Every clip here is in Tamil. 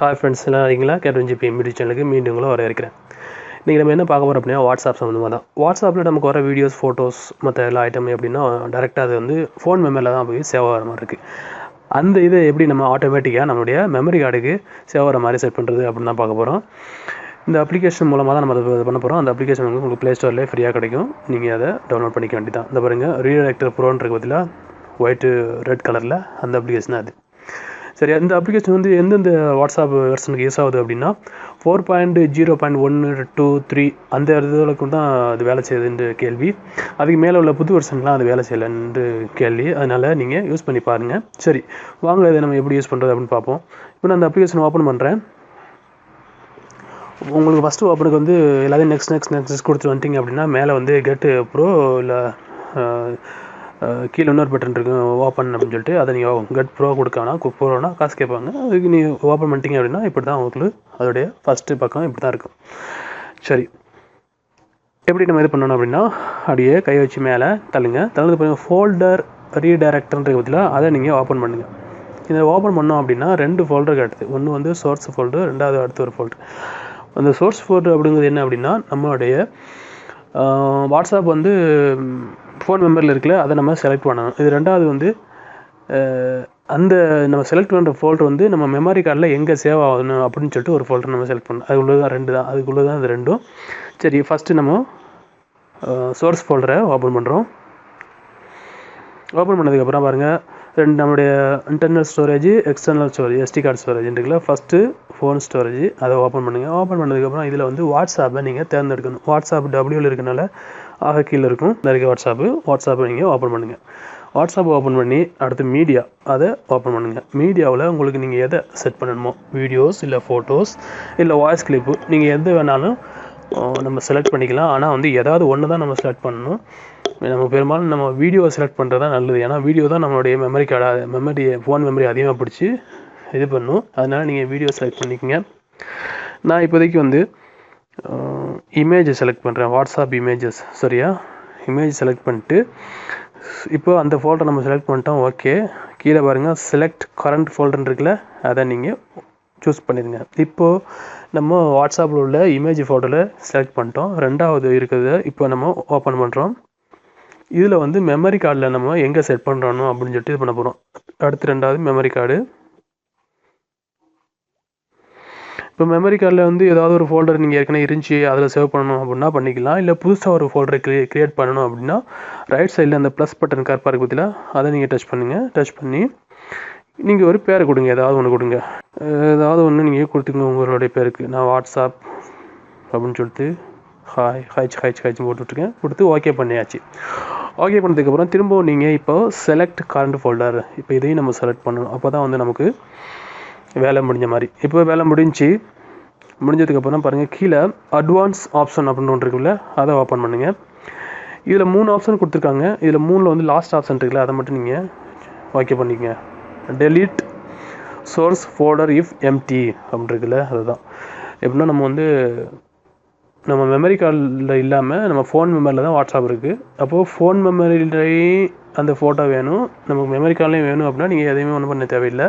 ஹாய் ஃப்ரெண்ட்ஸ் எல்லாம் இருக்கீங்களா? கேப்டன் ஜிபி மீடியா சேனலுக்கு மீண்டும் உங்களை வர இருக்கிறேன் இன்றைக்கி நம்ம என்ன பார்க்க போகிறோம் அப்படின்னா வாட்ஸ்அப் சம்மந்தமாக தான். வாட்ஸ்அப்பில் நமக்கு வர வீடியோஸ் ஃபோட்டோஸ் மற்ற எல்லா ஐட்டமும் எப்படின்னா டேரெக்டாக அது வந்து ஃபோன் மெமரியில் தான் போய் சேவ் ஆகிற மாதிரி இருக்குது அந்த இதை எப்படி நம்ம ஆட்டோமேட்டிக்காக நம்மளுடைய மெமரி கார்டுக்கு சேவ் ஆகிற மாதிரி செட் பண்ணுறது அப்படின்னு தான் பார்க்க போகிறோம் இந்த அப்ளிகேஷன் மூலமாக தான் நம்ம அதை பண்ண போகிறோம் அந்த அப்ளிகேஷன் வந்து உங்களுக்கு ப்ளே ஸ்டோர்லேயே ஃப்ரீயாக கிடைக்கும். நீங்கள் அதை டவுன்லோட் பண்ணிக்க வேண்டியதான் இந்த பாருங்கள் ரீடைரக்டர் ப்ரோன்றது பதிலாக ஒயிட்டு ரெட் கலரில் அந்த அப்ளிகேஷன் அது. சரி அந்த அப்ளிகேஷன் வந்து எந்தெந்த வாட்ஸ்அப் வெர்ஷனுக்கு யூஸ் ஆகுது அப்படின்னா ஃபோர் பாயிண்ட் ஜீரோ பாயிண்ட் ஒன்று டூ த்ரீ அந்த இதுகளுக்கு தான் அது வேலை செய்யுதுன்ற கேள்வி. அதுக்கு மேலே உள்ள புது வெர்ஷன்லாம் அது வேலை செய்யலைன்ற கேள்வி. அதனால் நீங்கள் யூஸ் பண்ணி பாருங்கள் சரி வாங்க இதை நம்ம எப்படி யூஸ் பண்ணுறது அப்படின்னு பார்ப்போம். இப்போ நான் அந்த அப்ளிகேஷன் ஓப்பன் பண்ணுறேன் உங்களுக்கு ஃபஸ்ட்டு ஓப்பனுக்கு வந்து எல்லாத்தையும் நெக்ஸ்ட் நெக்ஸ்ட் நெக்ஸ்ட் கொடுத்து வந்துட்டீங்க அப்படின்னா மேலே வந்து கெட்டு ப்ரோ இல்லை கீழே இன்னொரு பட்டன் இருக்கும் ஓப்பன் அப்படின்னு சொல்லிட்டு அதை நீங்கள் கட் ப்ரோ கொடுக்கானா ப்ரோனா காசு கேட்பாங்க. அதுக்கு நீ ஓப்பன் பண்ணிட்டீங்க அப்படின்னா இப்படி தான் உங்களுக்கு அதோடைய ஃபஸ்ட்டு பக்கம் இப்படி தான் இருக்கும். சரி. எப்படி நம்ம இது பண்ணணும் அப்படின்னா அப்படியே கை வச்சு மேலே தள்ளுங்க. தள்ளுறது பாருங்கள் ஃபோல்டர் ரீடைரக்டர்ன்ற பதில் அதை நீங்கள் ஓப்பன் பண்ணுங்கள் இதை ஓப்பன் பண்ணோம் அப்படின்னா ரெண்டு ஃபோல்டர் காட்டுது ஒன்று வந்து சோர்ஸ் ஃபோல்டர் ரெண்டாவது அடுத்து ஒரு ஃபோல்டர் அந்த சோர்ஸ் ஃபோல்டர் அப்படிங்கிறது என்ன அப்படின்னா நம்மளுடைய வாட்ஸ்அப் வந்து ஃபோன் மெம்பரில் இருக்குல்ல அதை நம்ம செலக்ட் பண்ணணும். இது ரெண்டாவது வந்து அந்த நம்ம செலக்ட் பண்ணுற ஃபோல்டர் வந்து நம்ம மெமரி கார்டில் எங்கே சேவ் ஆகணும் அப்படின்னு சொல்லிட்டு ஒரு ஃபோல்டர் நம்ம செலக்ட் பண்ணணும். அதுக்குள்ளே தான் ரெண்டு தான். அதுக்குள்ளே தான் அது ரெண்டும். சரி ஃபஸ்ட்டு நம்ம சோர்ஸ் ஃபோல்டரை ஓப்பன் பண்ணுறோம் ஓப்பன் பண்ணதுக்கப்புறம் பாருங்கள் ரெண்டு நம்மளுடைய internal storage external storage SD card storage இருக்குல்ல ஃபஸ்ட்டு ஃபோன் ஸ்டோரேஜ் அதை ஓப்பன் பண்ணுங்கள் ஓப்பன் பண்ணதுக்கப்புறம் இதில் வந்து வாட்ஸ்அப்பை நீங்கள் தேர்ந்தெடுக்கணும். வாட்ஸ்அப் டபிள்யூவில் இருக்கனால ஆக கீழே இருக்கும். நிறைய வாட்ஸ்அப்பு வாட்ஸ்அப்பை நீங்கள் ஓப்பன் பண்ணுங்கள் வாட்ஸ்அப் ஓப்பன் பண்ணி அடுத்து மீடியா அதை ஓப்பன் பண்ணுங்கள் மீடியாவில் உங்களுக்கு நீங்கள் எதை செட் பண்ணணுமோ? வீடியோஸ் இல்லை ஃபோட்டோஸ் இல்லை வாய்ஸ் கிளிப்பு நீங்கள் எது வேணாலும் நம்ம செலக்ட் பண்ணிக்கலாம். ஆனால் வந்து ஏதாவது ஒன்று தான் நம்ம செலக்ட் பண்ணணும். நம்ம பெரும்பாலும் நம்ம வீடியோ செலக்ட் பண்ணுறது தான் நல்லது. ஏன்னா வீடியோ தான் நம்மளுடைய memory card memory phone memory அதிகமாக பிடிச்சி இது பண்ணும். அதனால் நீங்கள் வீடியோ செலக்ட் பண்ணிக்கோங்க. நான் இப்போதைக்கு வந்து இமேஜை செலக்ட் பண்ணுறேன் வாட்ஸ்அப் இமேஜஸ் சரியா? இமேஜ் செலக்ட் பண்ணிட்டு இப்போ அந்த ஃபோல்டர் நம்ம செலக்ட் பண்ணிட்டோம் ஓகே கீழே பாருங்கள் செலக்ட் கரண்ட் ஃபோல்டர்னு இருக்குல்ல அதை நீங்கள் சூஸ் பண்ணிடுங்க. இப்போது நம்ம வாட்ஸ்அப்பில் உள்ள இமேஜ் ஃபோட்டோவில் செலக்ட் பண்ணிட்டோம். ரெண்டாவது இருக்கிறத இப்போ நம்ம ஓப்பன் பண்ணுறோம் இதில் வந்து மெமரி கார்டில் நம்ம எங்கே செட் பண்ணுறோம் அப்படின்னு சொல்லிட்டு இது பண்ண போகிறோம் அடுத்து ரெண்டாவது மெமரி கார்டு இப்போ மெமரி கார்டில் வந்து ஏதாவது ஒரு ஃபோல்டர் நீங்கள் ஏற்கனவே இருந்துச்சு அதில் சேவ் பண்ணணும் அப்படின்னா பண்ணிக்கலாம். இல்லை புதுசாக ஒரு ஃபோல்டர் க்ரியே க்ரியேட் பண்ணணும் அப்படின்னா ரைட் சைடில் அந்த ப்ளஸ் பட்டன் கார் பார்க்க பற்றியில் அதை நீங்கள் டச் பண்ணுங்கள் டச் பண்ணி நீங்கள் ஒரு பேரை கொடுங்க ஏதாவது ஒன்று கொடுங்க. ஏதாவது ஒன்று நீங்கள் கொடுத்துங்க உங்களுடைய பேருக்கு. நான் வாட்ஸ்அப் அப்படின்னு சொல்லிட்டு ஹாய் ஹைச் ஹைச் ஹைச் போட்டுட்ருக்கேன் கொடுத்து ஓகே பண்ணியாச்சு. ஓகே பண்ணதுக்கப்புறம் திரும்பவும் நீங்கள் இப்போ செலக்ட் கரண்ட் ஃபோல்டர் இப்போ இதையும் நம்ம செலக்ட் பண்ணணும். அப்போ தான் வந்து நமக்கு வேலை முடிஞ்ச மாதிரி. இப்போ வேலை முடிஞ்சு முடிஞ்சதுக்கப்புறம் பாருங்கள் கீழே அட்வான்ஸ் ஆப்ஷன் அப்படின்னு ஒன்று இருக்குல்ல அதை ஓப்பன் பண்ணுங்கள் இதில் மூணு ஆப்ஷன் கொடுத்துருக்காங்க. இதில் மூணில் வந்து லாஸ்ட் ஆப்ஷன் இருக்குல்ல அதை மட்டும் நீங்கள் ஓகே பண்ணிக்கங்க. Delete source folder if empty அப்படின்னு இருக்குல்ல அதுதான். எப்படின்னா நம்ம வந்து நம்ம மெமரி கார்டில் இல்லாமல் நம்ம ஃபோன் மெமரியில் தான் வாட்ஸ்அப் இருக்குது அப்போது ஃபோன் மெமரியிலேயே அந்த ஃபோட்டோ வேணும். நமக்கு மெமரி கார்ட்லேயும் வேணும் அப்படின்னா நீங்கள் எதையுமே ஒன்றும் பண்ண தேவையில்லை.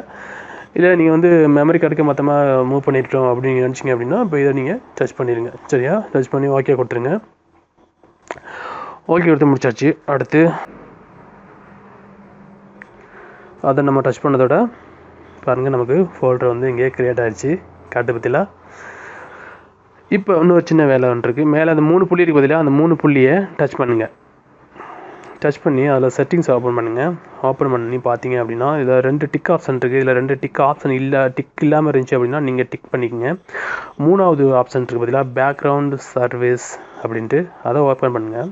இல்லை நீங்கள் வந்து மெமரி கார்டுக்கு மொத்தமாக மூவ் பண்ணிட்டோம் அப்படின்னு நினச்சிங்க அப்படின்னா இப்போ இதை நீங்கள் டச் பண்ணிடுங்க சரியா? டச் பண்ணி ஓகே கொடுத்துருங்க. ஓகே கொடுத்து முடிச்சாச்சு. அடுத்து அதை நம்ம டச் பண்ணதோட பாருங்கள் நமக்கு ஃபோல்டர் வந்து இங்கே க்ரியேட் ஆகிடுச்சு காட்டு பற்றிலாம் இப்போ இன்னொரு சின்ன வேலை ஒன்று இருக்குது மேலே அந்த மூணு புள்ளி இருக்கு பதிலாக அந்த மூணு புள்ளியை டச் பண்ணுங்கள் டச் பண்ணி அதில் செட்டிங்ஸ் ஓப்பன் பண்ணுங்கள் ஓப்பன் பண்ணி பார்த்தீங்க அப்படின்னா இதில் ரெண்டு டிக் ஆப்ஷன் இருக்குது இதில் ரெண்டு டிக் ஆப்ஷன் இல்லை டிக் இல்லாமல் இருந்துச்சு அப்படின்னா நீங்கள் டிக் பண்ணிக்கங்க. மூணாவது ஆப்ஷன் இருக்குது பதிலாக பேக்ரவுண்ட் சர்வீஸ் அப்படின்ட்டு. அதை ஓப்பன் பண்ணுங்கள்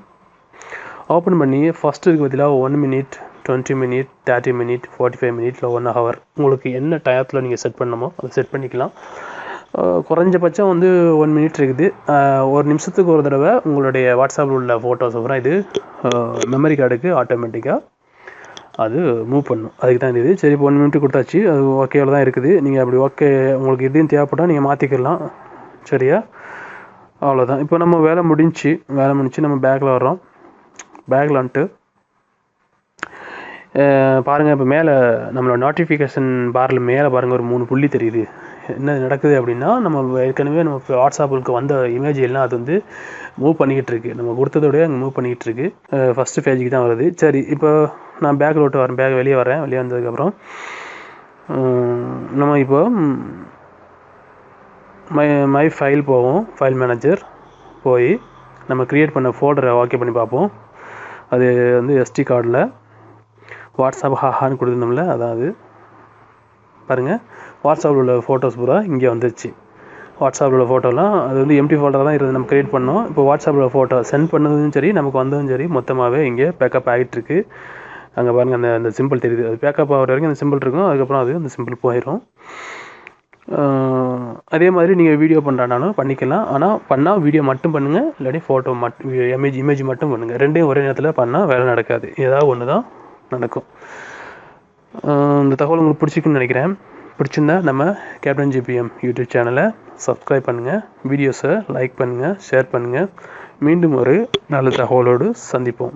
ஓப்பன் பண்ணி ஃபஸ்ட்டு இருக்கு பதிலாக one minute twenty minute thirty minute forty five minute இல்லை ஒன் ஹவர் உங்களுக்கு என்ன டயத்தில் நீங்கள் செட் பண்ணணுமோ அதை செட் பண்ணிக்கலாம். குறைஞ்சபட்சம் வந்து ஒன் மினிட் இருக்குது. ஒரு நிமிஷத்துக்கு ஒரு தடவை உங்களுடைய வாட்ஸ்அப்பில் உள்ள ஃபோட்டோஸ் அப்புறம் இது மெமரி கார்டுக்கு ஆட்டோமேட்டிக்காக அது மூவ் பண்ணும். அதுக்கு தான் இது. சரி இப்போ ஒன் மினிட் கொடுத்தாச்சு. அது ஓகேவில் தான் இருக்குது. நீங்கள் அப்படி ஓகே உங்களுக்கு இதையும் தேவைப்பட்டால் நீங்கள் மாற்றிக்கலாம் சரியா? அவ்வளோதான் இப்போ நம்ம வேலை முடிஞ்சு வேலை முடிஞ்சு நம்ம பேக்கில் வர்றோம். பேக்கில் வந்துட்டு பாருங்கள் இப்போ மேலே நம்மளோட நோட்டிஃபிகேஷன் பாரில் மேலே பாருங்கள் ஒரு மூணு புள்ளி தெரியுது. என்ன நடக்குது அப்படின்னா நம்ம ஏற்கனவே நம்ம வாட்ஸ்அப்புக்கு வந்த இமேஜ் எல்லாம் அது வந்து மூவ் பண்ணிக்கிட்டு இருக்கு. நம்ம கொடுத்ததோடய அங்கே மூவ் பண்ணிக்கிட்டு இருக்கு. ஃபஸ்ட்டு பேஜுக்கு தான் வருது. சரி இப்போ நான் பேக்கில் விட்டு வரேன். பேக் வெளியே வரேன். வெளியே வந்ததுக்கப்புறம் நம்ம இப்போ மை மை ஃபைல் போவோம். ஃபைல் மேனேஜர் போய் நம்ம க்ரியேட் பண்ண ஃபோல்டரை ஓகே பண்ணி பார்ப்போம். அது வந்து எஸ்டி கார்டில் வாட்ஸ்அப் ஹாஹான்னு கொடுத்துருந்தோம்ல அதான் அது. பாருங்கள் வாட்ஸ்அப்பில் உள்ள ஃபோட்டோஸ் பூரா இங்கே வந்துருச்சு. வாட்ஸ்அப்பில் உள்ள ஃபோட்டோலாம் அது வந்து எம்டி ஃபோல்டர் தான் இருந்து நம்ம க்ரியேட் பண்ணோம். இப்போ வாட்ஸ்அப்பில் ஃபோட்டோ சென்ட் பண்ணதும் சரி நமக்கு வந்ததும் சரி மொத்தமாகவே இங்கே பேக்கப் ஆகிட்டுருக்கு அங்கே பாருங்கள் அந்த அந்த சிம்பிள் தெரியுது. அது பேக்கப் ஆகிற வரைக்கும் அந்த சிம்பிள் இருக்கும் அதுக்கப்புறம் அது அந்த சிம்பிள் போயிடும் அதே மாதிரி நீங்கள் வீடியோ பண்ணுறானாலும் பண்ணிக்கலாம். ஆனால் பண்ணால் வீடியோ மட்டும் பண்ணுங்கள் இல்லாட்டி ஃபோட்டோ மட்டும் இமேஜ் இமேஜ் மட்டும் பண்ணுங்கள் ரெண்டையும் ஒரே நேரத்தில் பண்ணால் வேலை நடக்காது. ஏதாவது ஒன்று தான் நடக்கும். இந்த தகவல் உங்களுக்கு பிடிச்சிக்குன்னு நினைக்கிறேன். பிடிச்சிருந்தா நம்ம கேப்டன் ஜிபிஎம் யூடியூப் சேனலை சப்ஸ்கிரைப் பண்ணுங்கள் வீடியோஸை லைக் பண்ணுங்கள் ஷேர் பண்ணுங்கள் மீண்டும் ஒரு நல்ல தகவலோடு சந்திப்போம்.